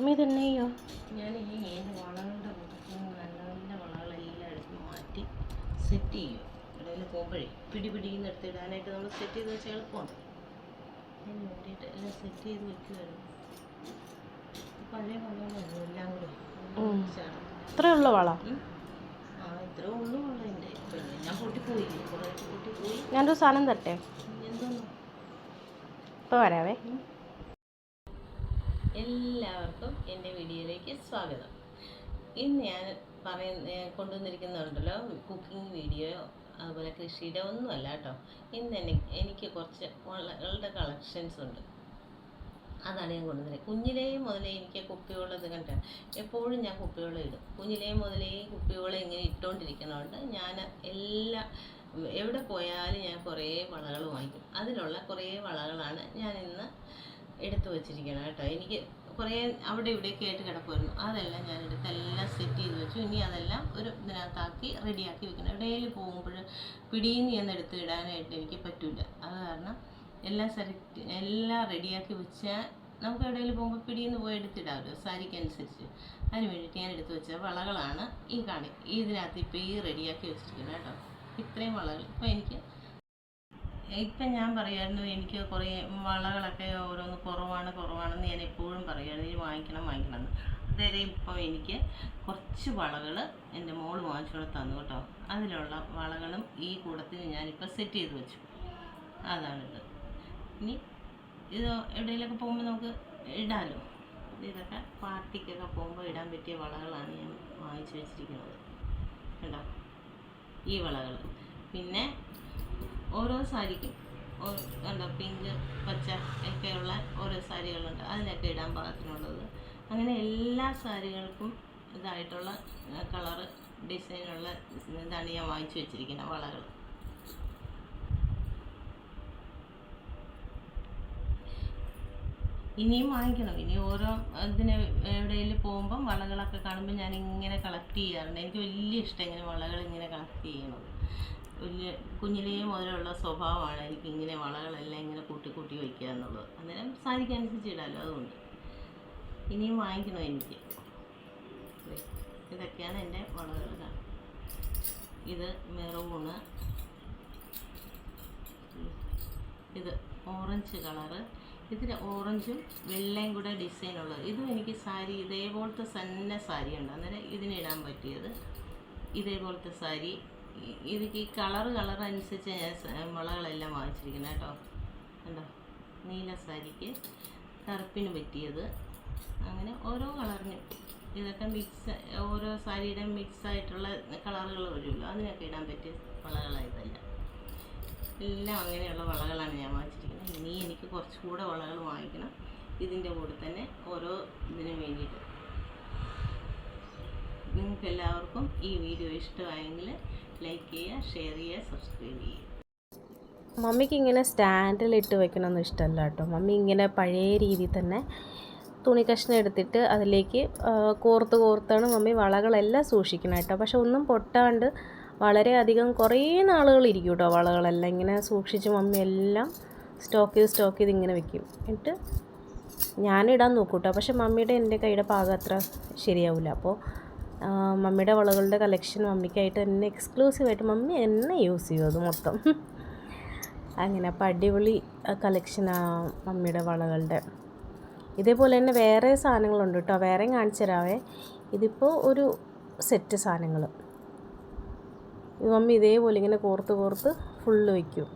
അമ്മ ഞാൻ ഈ വളകളുടെ നല്ല വളകളെല്ലാം എടുത്ത് മാറ്റി സെറ്റ് ചെയ്യും. ഇടയിൽ പോകുമ്പോഴേ പിടി പിടിന്ന് എടുത്ത് ഇടാനായിട്ട് നമ്മൾ സെറ്റ് ചെയ്ത് വെച്ചാൽ എളുപ്പമാണ്. ഞാൻ നോക്കിയിട്ട് എല്ലാം സെറ്റ് ചെയ്ത് വെക്കുമായിരുന്നു പഴയ വളകളായിരുന്നു എല്ലാം കൂടെ? ഇത്രേ ഉള്ള വള? ഉം. ആ ഇത്രേ ഉള്ളൂ വളതിന്റെ പിന്നെ ഞാൻ പൊട്ടിപ്പോയി. കുറേ പൊട്ടിപ്പോയി. ഞാനൊരു സാധനം തരട്ടെ? ഇപ്പൊ എന്തോന്നു? ഇപ്പോൾ വരാവേ. എല്ലാവർക്കും എന്റെ വീഡിയോയിലേക്ക് സ്വാഗതം. ഇന്ന് ഞാൻ പറയുന്ന കൊണ്ടുവന്നിരിക്കുന്നുണ്ടല്ലോ കുക്കിംഗ് വീഡിയോ അതുപോലെ കൃഷിയുടെ ഒന്നുമല്ല കേട്ടോ. ഇന്ന് എനിക്ക് എനിക്ക് കുറച്ച് വളകളുടെ കളക്ഷൻസ് ഉണ്ട്. അതാണ് ഞാൻ കൊണ്ടുവന്നത് കുഞ്ഞിലേ മുതലേ എനിക്ക് കുപ്പിവെള്ളം ഇത് കണ്ട എപ്പോഴും ഞാൻ കുപ്പിവെള്ളം ഇടും. കുഞ്ഞിലേ മുതലേ കുപ്പിവെള്ളം ഇങ്ങനെ ഇട്ടുകൊണ്ടിരിക്കുന്നതുകൊണ്ട് ഞാൻ എല്ലാ എവിടെ പോയാലും ഞാൻ കുറേ വളകൾ വാങ്ങിക്കും. അതിലുള്ള കുറേ വളകളാണ് ഞാൻ ഇന്ന് എടുത്തു വച്ചിരിക്കണം കേട്ടോ. എനിക്ക് കുറേ അവിടെ ഇവിടെയൊക്കെ ആയിട്ട് കിടക്കുമായിരുന്നു. അതെല്ലാം ഞാൻ എടുത്ത് എല്ലാം സെറ്റ് ചെയ്ത് വെച്ചു. ഇനി അതെല്ലാം ഒരു ഇതിനകത്താക്കി റെഡിയാക്കി വെക്കണം. എവിടെയെങ്കിലും പോകുമ്പോൾ പിടിയിന്ന് ഞാൻ എടുത്ത് ഇടാനായിട്ട് എനിക്ക് പറ്റില്ല അത് കാരണം എല്ലാം സെലക്ട് എല്ലാം റെഡിയാക്കി വെച്ചാൽ നമുക്ക് എവിടെയെങ്കിലും പോകുമ്പോൾ പിടിയിൽ നിന്ന് പോയി എടുത്തിടാമല്ലോ സാരിക്കനുസരിച്ച് അതിന് വേണ്ടിയിട്ട് ഞാൻ എടുത്ത് വെച്ച വളകളാണ് ഈ കാണി ഇതിനകത്ത് ഇപ്പോൾ ഈ റെഡിയാക്കി വെച്ചിരിക്കുന്നത് കേട്ടോ. ഇത്രയും വളകൾ. ഇപ്പോൾ എനിക്ക് ഇപ്പം ഞാൻ പറയായിരുന്നു എനിക്ക് കുറേ വളകളൊക്കെ ഓരോന്ന് കുറവാണ് കുറവാണെന്ന് ഞാൻ എപ്പോഴും പറയുമായിരുന്നു. ഇനി വാങ്ങിക്കണം വാങ്ങിക്കണം അന്നേരം ഇപ്പോൾ എനിക്ക് കുറച്ച് വളകൾ എന്റെ മോൾ വാങ്ങിച്ചുകൊണ്ട് തന്നു കേട്ടോ. അതിലുള്ള വളകളും ഈ കൂടത്തിൽ ഞാനിപ്പോൾ സെറ്റ് ചെയ്ത് വെച്ചു. അതാണിത്. ഇനി ഇത് എവിടെയെങ്കിലൊക്കെ പോകുമ്പോൾ നമുക്ക് ഇടാമല്ലോ ഇതൊക്കെ പാർട്ടിക്കൊക്കെ പോകുമ്പോൾ ഇടാൻ പറ്റിയ വളകളാണ് ഞാൻ വാങ്ങിച്ചു വെച്ചിരിക്കുന്നത്. കേട്ടോ ഈ വളകൾ. പിന്നെ ഓരോ സാരിക്കും. കണ്ടോ പിങ്ക് പച്ച ഒക്കെയുള്ള ഓരോ സാരികളുണ്ട്. അതിനൊക്കെ ഇടാൻ പാകത്തിനുള്ളത്. അങ്ങനെ എല്ലാ സാരികൾക്കും ഇതായിട്ടുള്ള കളറ് ഡിസൈനുള്ള ഇതാണ് ഞാൻ വാങ്ങിച്ചു വെച്ചിരിക്കുന്നത് വളകൾ. ഇനിയും വാങ്ങിക്കണം. ഇനി ഓരോ ഇതിന് എവിടെയെങ്കിലും പോകുമ്പം വളകളൊക്കെ കാണുമ്പോൾ ഞാൻ ഇങ്ങനെ കളക്ട് ചെയ്യാറുണ്ട്. എനിക്ക് വലിയ ഇഷ്ടം ഇങ്ങനെ വളകൾ ഇങ്ങനെ കളക്ട് ചെയ്യണത്. വലിയ കുഞ്ഞിലേ മുതലുള്ള സ്വഭാവമാണ് എനിക്ക് ഇങ്ങനെ വളകളെല്ലാം ഇങ്ങനെ കൂട്ടി കൂട്ടി വയ്ക്കുക എന്നുള്ളത്. അന്നേരം സാരിക്ക് അനുസരിച്ച് ഇടാമല്ലോ അതുകൊണ്ട്. ഇനിയും വാങ്ങിക്കണം എനിക്ക്? ഇതൊക്കെയാണ് എന്റെ വളകൾ ഇത് മെറൂണ്. ഇത് ഓറഞ്ച് കളറ്. ഇതിൽ ഓറഞ്ചും വെള്ളയും കൂടെ ഡിസൈൻ ഉള്ളത്. ഇതും എനിക്ക് സാരി ഇതേപോലത്തെ തന്നെ സാരി ഉണ്ട് അന്നേരം ഇതിനിടാൻ പറ്റിയത് ഇതേപോലത്തെ സാരി ഇതിക്ക് ഈ കളർ കളർ അനുസരിച്ച് മുളകളെല്ലാം വാങ്ങിച്ചിരിക്കുന്നത് കേട്ടോ. കണ്ടോ? നീല സാരിക്ക് കറുപ്പിന് പറ്റിയത്. അങ്ങനെ ഓരോ കളറിനും. ഇതൊക്കെ മിക്സ് ഓരോ സാരിയുടെ മിക്സ് ആയിട്ടുള്ള കളറുകൾ വരുമല്ലോ. അതിനൊക്കെ ഇടാൻ പറ്റിയ വളകളായതല്ല എല്ലാം അങ്ങനെയുള്ള വളകളാണ് ഞാൻ വാങ്ങിച്ചിരിക്കുന്നത്. ഇനി എനിക്ക് കുറച്ചുകൂടെ വളകൾ വാങ്ങിക്കണം. ഇതിന്റെ കൂടെ തന്നെ ഓരോ ഇതിനും വേണ്ടിയിട്ട്. നിങ്ങൾക്ക് എല്ലാവർക്കും ഈ വീഡിയോ ഇഷ്ടമായെങ്കിൽ ലൈക്ക് ചെയ്യുക ഷെയർ ചെയ്യുക സബ്സ്ക്രൈബ് ചെയ്യുക. മമ്മിക്ക് ഇങ്ങനെ സ്റ്റാൻഡിൽ ഇട്ട് വെക്കണമെന്ന് ഇഷ്ടമല്ല കേട്ടോ. മമ്മി ഇങ്ങനെ പഴയ രീതിയിൽ തന്നെ തുണി കഷ്ണം എടുത്തിട്ട് അതിലേക്ക് കോർത്ത് കോർത്താണ് മമ്മി വളകളെല്ലാം സൂക്ഷിക്കണം കേട്ടോ. പക്ഷെ ഒന്നും പൊട്ടാണ്ട് വളരെയധികം കുറേ നാളുകൾ ഇരിക്കും കേട്ടോ വളകളെല്ലാം. ഇങ്ങനെ സൂക്ഷിച്ച് മമ്മി എല്ലാം സ്റ്റോക്ക് ചെയ്ത് സ്റ്റോക്ക് ചെയ്ത് ഇങ്ങനെ വെക്കും. എന്നിട്ട് ഞാനിടാൻ നോക്കൂട്ടോ കേട്ടോ. പക്ഷെ മമ്മിയുടെ എന്റെ കൈയുടെ പാകം അത്ര ശരിയാവില്ല. അപ്പോൾ മമ്മിയുടെ വളകളുടെ കളക്ഷൻ മമ്മിക്കായിട്ട് തന്നെ എക്സ്ക്ലൂസീവായിട്ട് മമ്മി എന്നെ യൂസ് ചെയ്യും അത് മൊത്തം. അങ്ങനെ അപ്പം അടിപൊളി കളക്ഷനാണ് മമ്മിയുടെ വളകളുടെ. ഇതേപോലെ തന്നെ വേറെ സാധനങ്ങളുണ്ട് കേട്ടോ. വേറെ കാണിച്ചു തരാവേ. ഇതിപ്പോൾ ഒരു സെറ്റ് സാധനങ്ങൾ മമ്മി ഇതേപോലെ ഇങ്ങനെ കോർത്ത് കോർത്ത് ഫുള്ള് വയ്ക്കും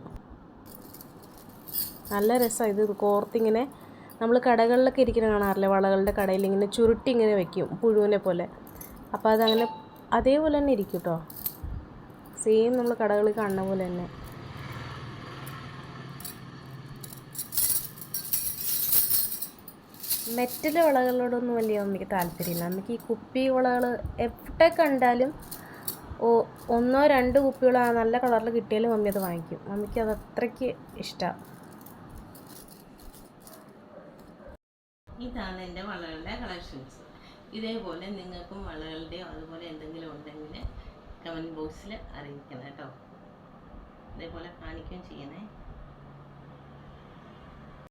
നല്ല രസമാണ് ഇത് കോർത്തിങ്ങനെ നമ്മൾ കടകളിലൊക്കെ ഇരിക്കുന്ന കാണാറില്ലേ? വളകളുടെ കടയിൽ ഇങ്ങനെ ചുരുട്ടി ഇങ്ങനെ വെക്കും പുഴുവിനെ പോലെ. അപ്പോൾ അതങ്ങനെ അതേപോലെ തന്നെ ഇരിക്കും കേട്ടോ സെയിം നമ്മൾ കടകളിൽ കാണുന്ന പോലെ തന്നെ. മെറ്റൽ വളകളോടൊന്നും വലിയ എനിക്ക് താല്പര്യമില്ല. നമുക്ക് ഈ കുപ്പി വളകൾ എവിടെ കണ്ടാലും ഓ ഒന്നോ രണ്ട് കുപ്പികൾ ആ നല്ല കളറിൽ കിട്ടിയാലും മമ്മി അത് വാങ്ങിക്കും. മമ്മിക്ക് അത് അത്രയ്ക്ക് ഇഷ്ടമാണ് ഇതാണ് എന്റെ വളകളുടെ കളക്ഷൻസ്. ഇതേപോലെ നിങ്ങൾക്കും വളകളുടെയോ അതുപോലെ എന്തെങ്കിലും ഉണ്ടെങ്കിൽ കമന്റ് ബോക്സിൽ അറിയിക്കണം കേട്ടോ. ഇതേപോലെ കാണിക്കുകയും ചെയ്യണേ.